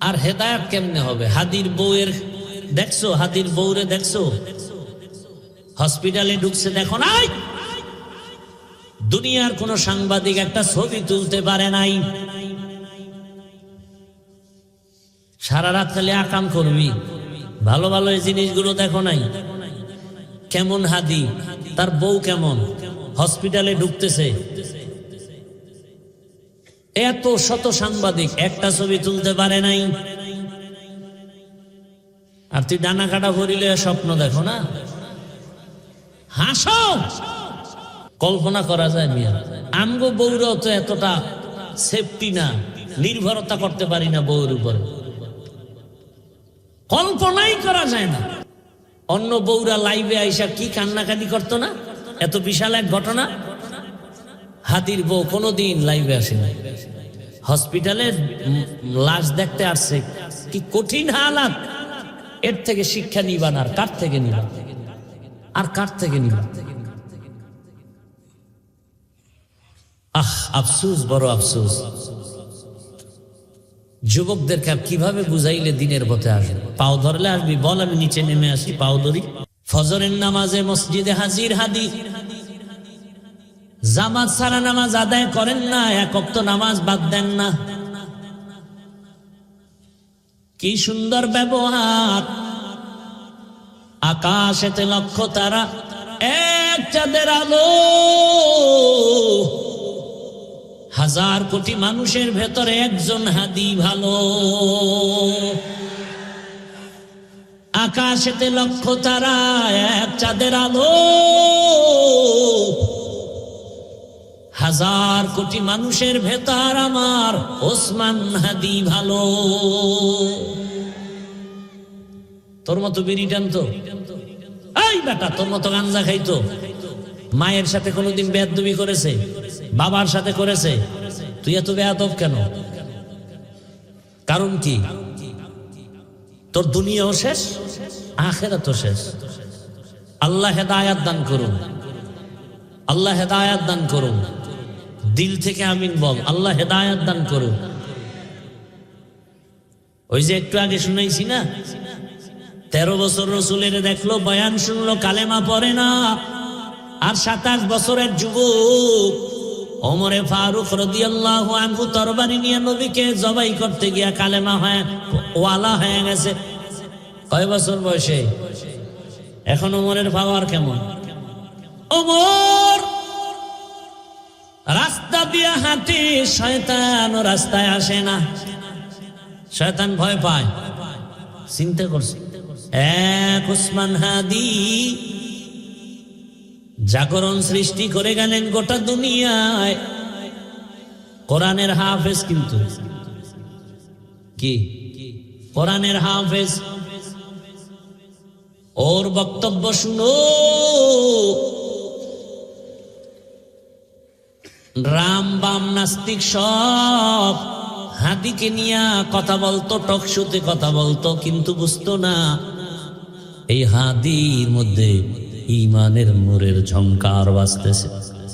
আর হেদায়াত কেমনে হবে? হাদির বউয়ের দেখছ? হাদির বউরে দেখছ? হসপিটালে ঢুকছে, দেখো নাই? দুনিয়ার কোন সাংবাদিক একটা ছবি তুলতে পারে নাই। সারা রাত খালি আকাম করবি। ভালো ভালো এই জিনিসগুলো দেখো নাই। কেমন হাদি তার বউ কেমন? হসপিটালে ঢুকতেছে। এত শত সাংবাদিক একটা ছবি তুলতে পারে নাই। আর তুই ডানা কাটা ভরিলে স্বপ্ন দেখো না? হাসো! কল্পনা করা যায় মিয়া। আমগো বউরাও তো এতটা সেফটি না, নির্ভরতা করতে পারি না বউর উপরে। কল্পনাই করা যায় না। অন্য বউরা লাইভে আইসা কি কান্নাকাটি করতো না? এত বিশাল এক ঘটনা? হাতির বউ কোনোদিন লাইভে আসে না হসপিটালে লাশ দেখতে আসছে, কি কঠিন হালাত। এর থেকে শিক্ষা নিবান আর কার থেকে নিবান আর কার থেকে নিবান আহ, আফসুস, বড় আফসুস। যুবকদেরকে কীভাবে বুঝাইলে দিনের পথে আসবে? পাও ধরলে আসবি, বল, আমি নিচে নেমে আসি, পাও ধরি। ফজরের নামাজে মসজিদে হাজির হাদি। জামাত সারা নামাজ আদায় করেন না, এক অক্ত নামাজ বাদ দেন না। কি সুন্দর ব্যবহার। আকাশেতে লক্ষ্য তারা, এক চাঁদের আলো। হাজার কোটি মানুষের ভেতরে একজন হাদি ভালো। আকাশেতে লক্ষ্য তারা, এক চাঁদের আলো। হাজার কোটি মানুষের ভেতর আমার ওসমান হাদি ভালো। তোর মতো বিড়ি টানতো। এই বেটা, তোর মতো গাঞ্জা খাইতো। মায়ের সাথে কোনোদিন বেদবি করেছে, বাবার সাথে করেছে। তুই এত বেয়াদব কেন? কারণ কি? তোর দুনিয়াও শেষ আখেরা তো শেষ। আল্লাহ হেদায়াত দান করুন। আল্লাহ হেদায়াত দান করুন। দিল থেকে আমিন বল। আল্লাহ হেদায়াত দান করুন ওই যে একটু আগে শুনাইছি না? তেরো বছর রসুলের দেখল, বয়ান শুনলো, কালেমা পড়ে না। আর সাতাশ বছরের যুবক, ওমরে ফারুক রদিয়াল্লাহু আনহু তরবারি নিয়ে নবীকে জবাই করতে গিয়া কালেমা হয় ওয়ালা হয়ে গেছে। কয় বছর বয়সে? এখন ওমরের পাওয়ার কেমন? রাস্তা দিয়ে হাঁটি, শয়তান রাস্তায় আসে না। শয়তান ভয় পায়। চিন্তা করছে। এক উসমান হাদি জাগরণ সৃষ্টি করে গেলেন গোটা দুনিয়ায়। কোরআনের হাফেজ কিন্তু। কি? কোরআনের হাফেজ। ওর বক্তব্য শুনো। রাম বাম নাস্তিক সব। হাতিকে নিয়া কথা বলতো, টকশুতে কথা বলতো, কিন্তু বুঝতো না এই হাদির মধ্যে ইমানের মোরের ঝংকার বাজতেছে।